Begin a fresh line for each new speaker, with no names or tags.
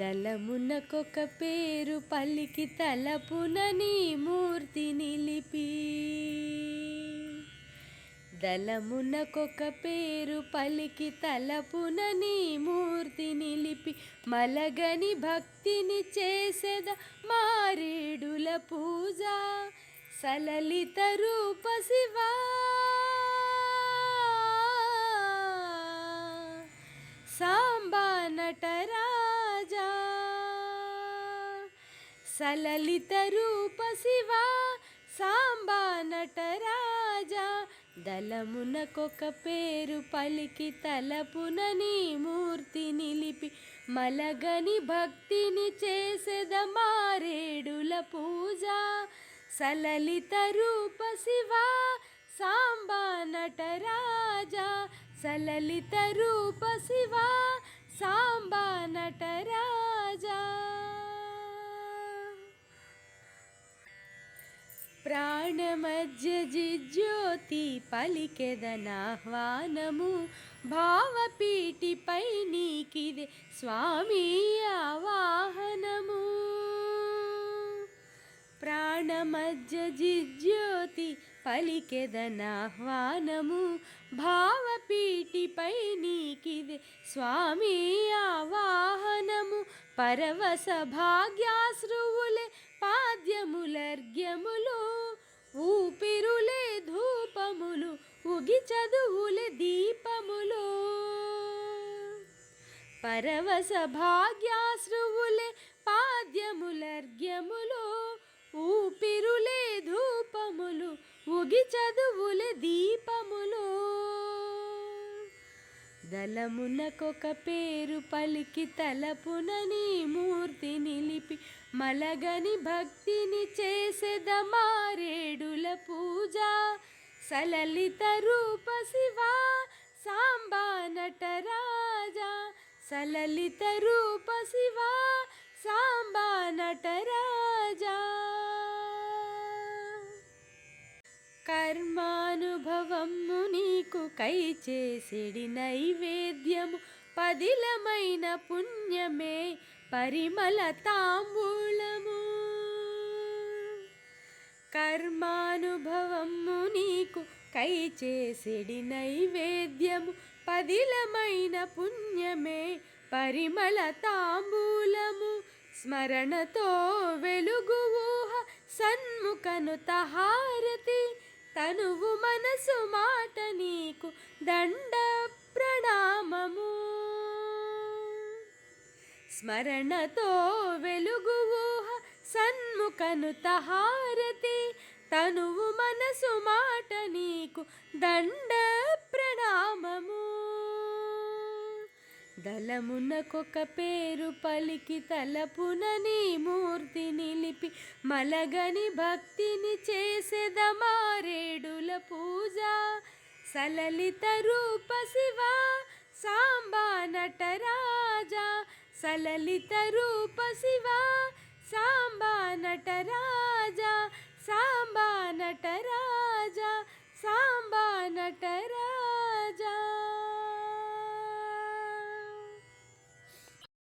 దళమునకొక పేరు పలికి తలపున నీ మూర్తి నిలిపి. దళమునకొక పేరు పలికి తలపున నీ మూర్తి నిలిపి. మలగని భక్తిని చేసేద మారేడుల పూజ సలలిత రూప శివా. సాంబా నటర సలలిత రూప శివా సాంబా నటరాజా దళమునకొక పేరు పలికి తలపున నీ మూర్తి నిలిపి మలగని భక్తిని చేసేద మారేడుల పూజ. సలలిత రూప శివ సాంబా నటరాజా సలలిత రూప శివ సాంబా నటరాజా ప్రాణమధ్య జిజ్యోతి పలికెదనాహ్వానము భావపీటిపై నీకిదే స్వామి ఆవాహనము. ప్రాణమధ్య జిజ్యోతి పలికెదనాహ్వానము భావపీటిపై నీకిదే స్వామి ఆవాహనము. పరవశ భాగ్యాశ్రువు పాద్యములర్ఘ్యములు ఊపిరులే ధూపములు ఉగి చదువులే దీపములు. పరవశ భాగ్యాశ్రువులే పాద్యములర్ఘ్యములు ఊపిరులే ధూపములు ఉగి చదువులే దీపములు. దళమునకొక పేరు పలికి తలపున నీ మూర్తి నిలిపి మలగని భక్తిని చేసేదమారేడుల పూజ. సలలిత రూప శివా సాంబా నటరాజా సలలిత రూప శివా సాంబా నటరాజా కర్మ కై చేసిడి నైవేద్యము పదిలమైన పుణ్యమే పరిమళ తాంబూలము. కర్మానుభవము నీకు కై చేసిడి నైవేద్యము పదిలమైన పుణ్యమే పరిమళ తాంబూలము. స్మరణతో వెలుగు ఊహ సన్ముఖను తహారతి తనువు మనసు మాట నీకు దండ ప్రణామము స్మరణతో వెలుగు ఊహ సన్ముఖను తహారతి తనువు మనసు మాట నీకు దండ దళమునకొక పేరు పలికి తలపున నీ మూర్తి నిలిపి మలగని భక్తిని చేసేదమారేడుల పూజ. సలలిత రూప శివా సాంబా నటరాజా సలలిత రూప శివ సాంబా నటరాజా సాంబా